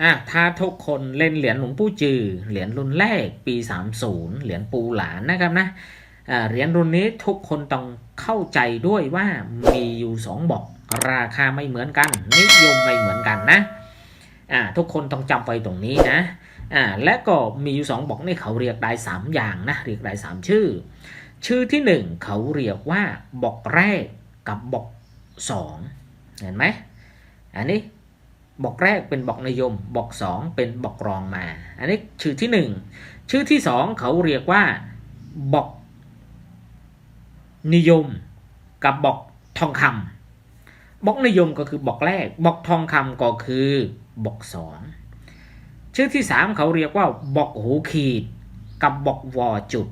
อะถ้าทุกคนเล่นเหรียญหลวงปู่จือ เหรียญรุ่นแรกปี 30 เหรียญปูหลานนะครับนะเหรียญรุ่นนี้ทุกคนต้องเข้าใจด้วยว่ามีอยู่สองบอกราคาไม่เหมือนกัน นิยมไม่เหมือนกันนะอ่าทุกคนต้องจำไว้ตรงนี้นะอ่าและก็มีอยู่สองบอกนี่เขาเรียกได้สามอย่างนะเรียกได้สามชื่อ ชื่อที่หนึ่งเขาเรียกว่าบอกแรกกับบอกสองเห็นไหมอันนี้ บอกแรกเป็นบอกนิยมบอกสองเป็นบอกรองมา อันนี้ชื่อที่หนึ่งชื่อที่สองเขาเรียกว่าบอกนิยมกับบอกทองคำบอกนิยมก็คือบอกแรกบอกทองคำก็คือบอกสองชื่อที่สามเขาเรียกว่าบอกหูขีดกับบอกวอจุด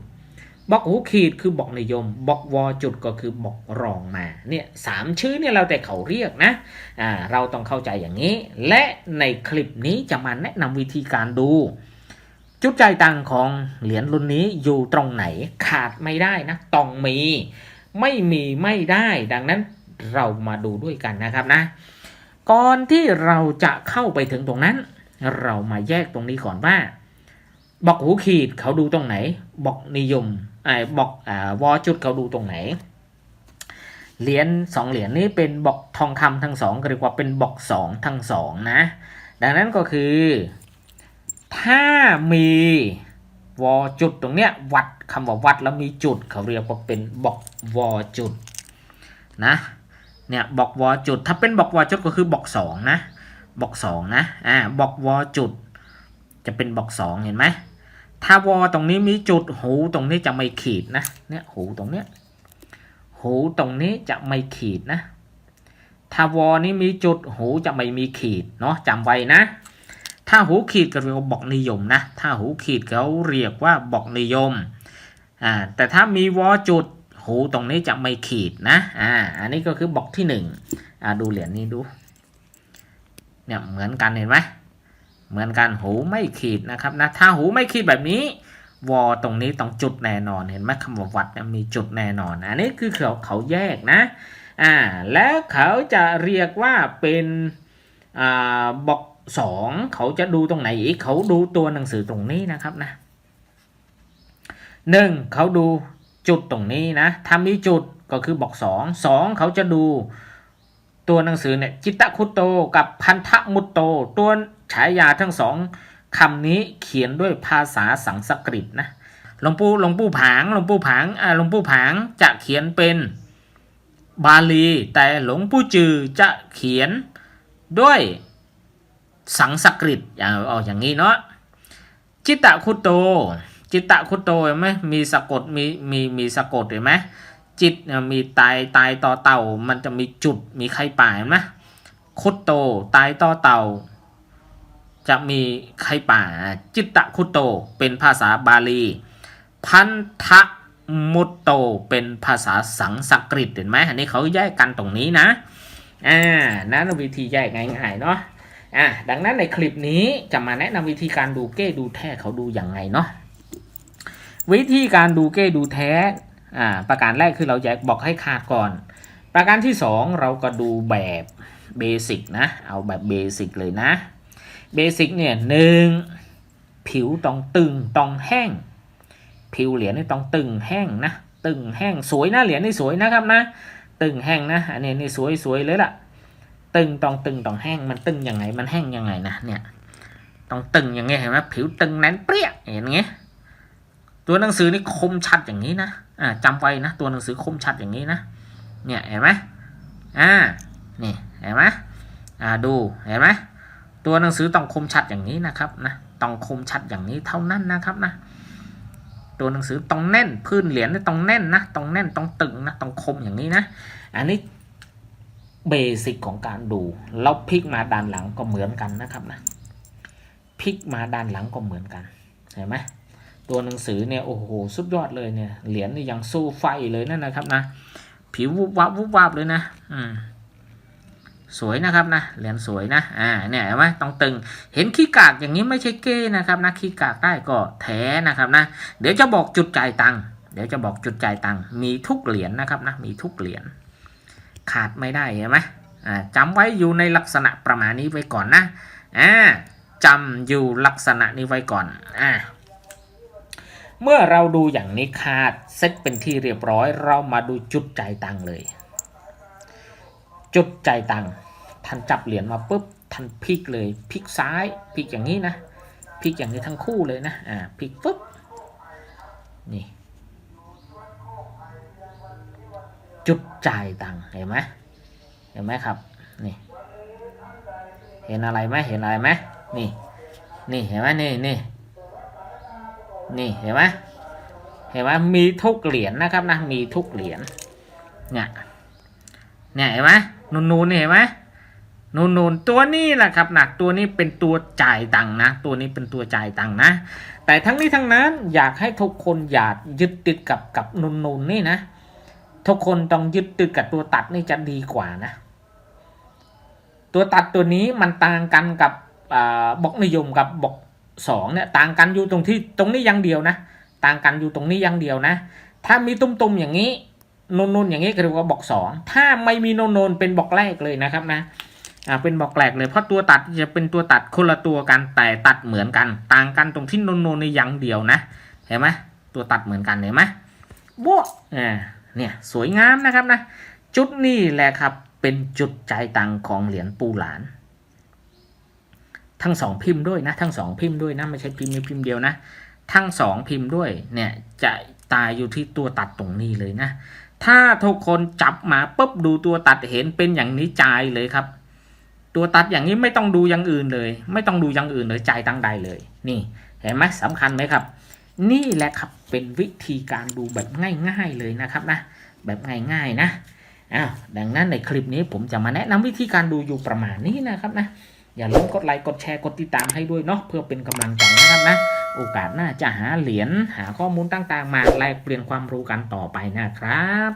บอกหูขีดคือบอกนิยมบอกวอจุดก็คือบอกรองมาเนี่ยสามชื่อเนี่ยเราแต่เขาเรียกนะอ่าเราต้องเข้าใจอย่างนี้ และในคลิปนี้จะมาแนะนำวิธีการดู จุดใจตังของเหรียญรุ่นนี้อยู่ตรงไหนขาดไม่ได้นะต้องมี ไม่มีไม่ได้ดังนั้นเรามาดูด้วยกันนะครับนะ ก่อนที่เราจะเข้าไปถึงตรงนั้น เรามาแยกตรงนี้ก่อนว่า บอกหูขีดเขาดูตรงไหน บอกนิยมไอ้บอกอ่าวอจุดเขาดูตรงไหน เหรียญสองเหรียญนี้เป็นบอกทองคำทั้งสองเรียกว่าเป็นบอกสองทั้งสองนะ ดังนั้นก็คือ ถ้ามีวอจุดตรงเนี้ยวัดคำว่าวัดแล้วมีจุดเขาเรียกว่าเป็นบอกวอจุดนะเนี่ยบอกวอจุด ถ้าเป็นบอกวอจุดก็คือบอกสองนะบอกสองนะอ่าบอกวอจุด จะเป็นบอกสองเห็นไหม ถ้าวอตรงนี้มีจุดหูตรงนี้จะไม่ขีดนะเนี่ยหูตรงเนี้ยหูตรงนี้จะไม่ขีดนะถ้าวอนี้มีจุดหูจะไม่มีขีดเนาะจำไว้นะ ถ้าหูขีดก็เรียกว่าบอกนิยมนะ ถ้าหูขีดเขาเรียกว่าบอกนิยมอ่าแต่ถ้ามีวอจุดหูตรงนี้จะไม่ขีดนะอ่าอันนี้ก็คือบอกที่หนึ่งอ่าดูเหรียญนี้ดูเนี่ยเหมือนกันเห็นไหม เหมือนกันหูไม่ขีดนะครับนะถ้าหูไม่ขีดแบบนี้วอตรงนี้ต้องจุดแน่นอนเห็นไหมคำว่าวัดมีจุดแน่นอน อันนี้คือเขาเขาแยกนะอ่าแล้วเขาจะเรียกว่าเป็นอ่าบอกสองเขาจะดูตรงไหนอีกเขาดูตัวหนังสือตรงนี้นะครับนะหนึ่งเขาดูจุดตรงนี้นะถ้ามีจุดก็คือบอกสองสองเขาจะดูตัวหนังสือเนี่ยจิตตคุโตกับพันธมุตโตตัว ฉายาทั้งสองคำนี้เขียนด้วยภาษาสังสกฤตนะหลวงปู่หลวงปู่ผางหลวงปู่ผางอ่าหลวงปู่ผางจะเขียนเป็นบาลี แต่หลวงปู่จือจะเขียนด้วยสังสกฤตอย่างเอาอย่างนี้เนาะจิตตคุโต จิตตคุโตเห็นไหมมีสะกดมีมีมีสะกดเห็นไหมจิตมีตายตายต่อเต่า มันจะมีจุดมีไข่ป่าเห็นไหมคุโตตายต่อเต่า จะมีไข่ป่าจิตตะคุโตเป็นภาษาบาลี พันธมุตโตเป็นภาษาสังสกฤตเห็นไหมอันนี้เขาแยกกันตรงนี้นะอ่านั่นวิธีแยกง่ายๆเนาะอ่าดังนั้นในคลิปนี้จะมาแนะนำวิธีการดูเก้ดูแท้เขาดูอย่างไงเนาะวิธีการดูเก้ดูแท้อ่าประการแรกคือเราแยกบอกให้ขาดก่อน ประการที่สองเราก็ดูแบบเบสิกนะเอาแบบเบสิกเลยนะ เบสิกเนี่ยหนึ่งผิวต้องตึงต้องแห้ง ผิวเหรียญนี่ต้องตึงแห้งนะตึงแห้งสวยนะเหรียญนี่สวยนะครับนะ ตึงแห้งนะอันนี้นี่สวยสวยเลยล่ะ ตึงต้องตึงต้องแห้งมันตึงยังไงมันแห้งยังไงนะเนี่ยต้องตึงอย่างเงี้ยเห็นไหมผิวตึงแน่นเปรี้ยเห็นไงตัวหนังสือนี่คมชัดอย่างนี้นะอ่าจำไว้นะตัวหนังสือคมชัดอย่างนี้นะเนี่ยเห็นไหมอ่านี่เห็นไหมอ่าดูเห็นไหม ตัวหนังสือต้องคมชัดอย่างนี้นะครับนะต้องคมชัดอย่างนี้เท่านั้นนะครับนะตัวหนังสือต้องแน่นพื้นเหรียญต้องแน่นนะต้องแน่นต้องตึงนะต้องคมอย่างนี้นะอันนี้เบสิกของการดูแล้วพลิกมาด้านหลังก็เหมือนกันนะครับนะพลิกมาด้านหลังก็เหมือนกันเห็นไหมตัวหนังสือเนี่ยโอ้โหสุดยอดเลยเนี่ยเหรียญนี่ยังสู้ไฟเลยนั่นนะครับนะผิววุบวับวุบวับเลยนะอืม สวยนะครับนะเหรียญสวยนะอ่าเนี่ยเห็นไหมต้องตึง เห็นขี้กากอย่างนี้ไม่ใช่เก้นะครับนะขี้กากได้ก็แท้นะครับนะ เดี๋ยวจะบอกจุดจ่ายตังค์เดี๋ยวจะบอกจุดจ่ายตังค์มีทุกเหรียญนะครับนะมีทุกเหรียญขาดไม่ได้เห็นไหมอ่าจำไว้อยู่ในลักษณะประมาณนี้ไว้ก่อนนะอ่าจำอยู่ลักษณะนี้ไว้ก่อนอะเมื่อเราดูอย่างนี้คาดเซตเป็นที่เรียบร้อย เรามาดูจุดจ่ายตังค์เลย จุดใจตังท่านจับเหรียญมาปุ๊บท่านพลิกเลยพลิกซ้ายพลิกอย่างนี้นะพลิกอย่างนี้ทั้งคู่เลยนะอ่าพลิกปุ๊บนี่จุดจ่ายตังเห็นไหมเห็นไหมครับนี่เห็นอะไรไหมเห็นอะไรไหมนี่นี่เห็นไหมนี่นี่นี่เห็นไหมเห็นไหมมีทุกเหรียญนะครับนะมีทุกเหรียญเนี่ยเนี่ยเห็นไหม นูนนูนๆนี่เห็นไหมนูนนูนๆตัวนี้แหละครับนะตัวนี้เป็นตัวจ่ายตังค์นะ ตัวนี้เป็นตัวจ่ายตังค์นะ แต่ทั้งนี้ทั้งนั้นอยากให้ทุกคนอย่ายึดติดกับกับนูนนูนๆนี่นะ ทุกคนต้องยึดติดกับตัวตัดนี่จะดีกว่านะ ตัวตัดตัวนี้มันต่างกันกับบล็อกนิยมกับบล็อกสองเนี่ยต่างกันอยู่ตรงที่ตรงนี้อย่างเดียวนะ ต่างกันอยู่ตรงนี้อย่างเดียวนะ ถ้ามีตุ้มๆอย่างนี้ นูนอย่างนี้ก็เรียกว่าบอกสองถ้าไม่มีนูนเป็นบอกแรกเลยนะครับนะอ่าเป็นบอกแรกเลยเพราะตัวตัดจะเป็นตัวตัดคนละตัวกันแต่ตัดเหมือนกัน ต่างกันตรงที่นูนในอย่างเดียวนะเห็นไหมตัวตัดเหมือนกันเห็นไหมบวอ่าเนี่ยสวยงามนะครับนะจุดนี้แหละครับเป็นจุดใจตังของเหรียญปูหลาน ทั้งสองพิมพ์ด้วยนะทั้งสองพิมพ์ด้วยนะไม่ใช่พิมพ์นี้พิมพ์เดียวนะ ทั้งสองพิมพ์ด้วยเนี่ยจะตายอยู่ที่ตัวตัดตรงนี้เลยนะ ถ้าทุกคนจับมาปุ๊บดูตัวตัดเห็นเป็นอย่างนี้จ่ายเลยครับ ตัวตัดอย่างนี้ไม่ต้องดูอย่างอื่นเลย ไม่ต้องดูอย่างอื่นเลยจ่ายตั้งใดเลย นี่เห็นไหมสำคัญไหมครับ นี่แหละครับเป็นวิธีการดูแบบง่าย ๆเลยนะครับนะแบบง่ายๆนะอ้าวดังนั้นในคลิปนี้ผมจะมาแนะนำวิธีการดูอยู่ประมาณนี้นะครับนะอย่าลืมกดไลค์กดแชร์กดติดตามให้ด้วยเนาะเพื่อเป็นกำลังใจนะครับนะ โอกาสหน้าจะหาเหรียญหาข้อมูลต่างๆ มาแลกเปลี่ยนความรู้กันต่อไปนะครับ